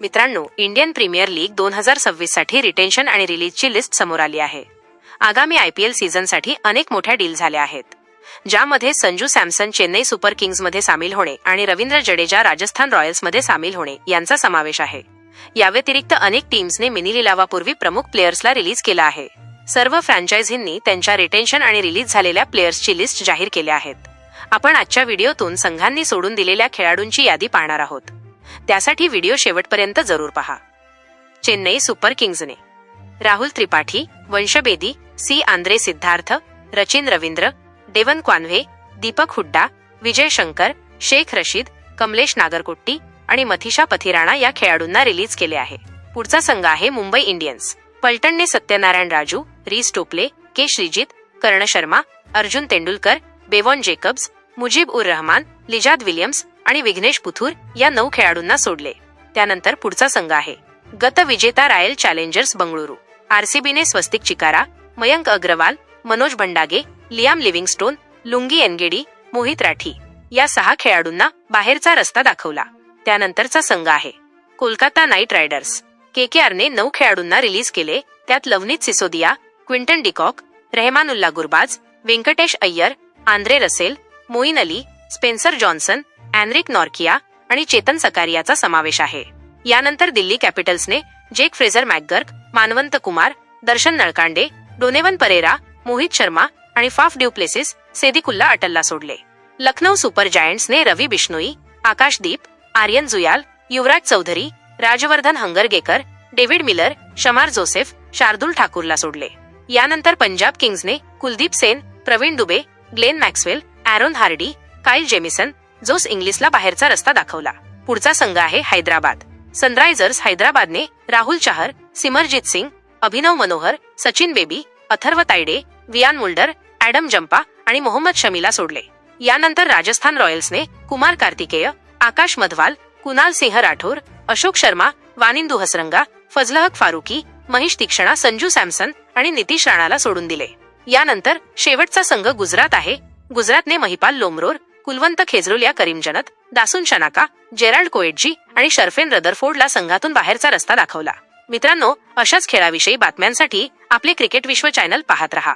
मित्रांनो Indian premier league दोन हजार सव्वीससाठी रिटेन्शन आणि रिलीजची लिस्ट समोर आली आहे. आगामी आयपीएल सीझनसाठी अनेक मोठ्या डील झाल्या आहेत. ज्यामध्ये संजू सॅमसन चेन्नई सुपर किंग्जमध्ये सामील होणे आणि रवींद्र जडेजा राजस्थान रॉयल्समध्ये सामील होणे यांचा समावेश आहे. या व्यतिरिक्त अनेक टीम्सने मिनी लिलावापूर्वी प्रमुख प्लेयर्सला रिलीज केला आहे. सर्व फ्रँचायझींनी त्यांच्या रिटेन्शन आणि रिलीज झालेल्या प्लेयर्सची लिस्ट जाहीर केल्या आहेत. आपण आजच्या व्हिडिओतून संघांनी सोडून दिलेल्या खेळाडूंची यादी पाहणार आहोत. त्यासाठी व्हिडिओ शेवटपर्यंत जरूर पहा. Chennai super किंग्जने Rahul Tripathi Vanshbedi C. Andre Siddharth Rachin Ravindra Devon Conway Deepak Hooda Vijay Shankar Shaikh Rasheed Kamlesh Nagarkoti आणि मथिशा पथिराणा या खेळाडूंना रिलीज केले आहे. पुढचा संघ आहे Mumbai Indians. पलटणने Satyanarayana Raju Reece Topley K. Shrijith Karn Sharma Arjun Tendulkar Bevon Jacobs Mujeeb Ur Rahman Lizaad Williams आणि विघ्नेश पुथूर या नऊ खेळाडूंना सोडले. त्यानंतर पुढचा संघ आहे. गत विजेता royal challengers Bengaluru. आरसीबीने Swastik Chikara Mayank Agarwal Manoj Bhandage Liam Livingstone Lungi Ngidi Mohit Rathee या सहा खेळाडूंना बाहेरचा रस्ता दाखवला. त्यानंतरचा संघ आहे. Kolkata knight riders. केकेआरने नऊ खेळाडूंना रिलीज केले. त्यात Luvnith Sisodia Quinton de Kock Rahmanullah Gurbaz Venkatesh Iyer Andre Russell Moeen Ali Spencer Johnson Anrich Nortje आणि चेतन सकारियाचा समावेश आहे. यानंतर Delhi कॅपिटल्सने Jake Fraser McGurk Manvanth Kumar Darshan Nalkande Donovan Ferreira Mohit Sharma आणि फाफ ड्युप्लेसिस सेदिकुल्ला अटलला सोडले. Lucknow super जायंट्सने Ravi Bishnoi Akashdeep Aryan Juyal Yuvraj Chaudhary Rajvardhan Hangargekar David Miller Shamar Joseph Shardul ठाकूरला सोडले. यानंतर Punjab किंग्सने Kuldeep Sen Praveen Dubey Glenn Maxwell Aaron Hardie Kyle Jamieson Josh इंग्लिशला बाहेरचा रस्ता दाखवला. पुढचा संघ आहे Hyderabad. Sunrisers हैदराबादने Rahul Chahar Simarjeet Singh Abhinav Manohar Sachin Baby Atharva Taide Wiaan Mulder Adam Zampa आणि मोहम्मद शमीला सोडले. यानंतर राजस्थान रॉयल्सने कुमार कार्तिकेय आकाश मधवाल कुणाल सिंह राठोर अशोक शर्मा वानिंदू हसरंगा फजलहक फारुकी महेश तीक्षणा संजू सॅमसन आणि नितीश राणाला सोडून दिले. यानंतर शेवटचा संघ गुजरात आहे. गुजरातने महिपाल लोमरोर कुलवंत खेजरुल करीमजनत दासून शनाका जेराल्ड कोएटजी आणि शर्फेन रदरफोर्डला संघातून बाहेरचा रस्ता दाखवला. मित्रांनो अशाच खेळाविषयी बातम्यांसाठी आपले क्रिकेट विश्व चॅनल पाहत रहा.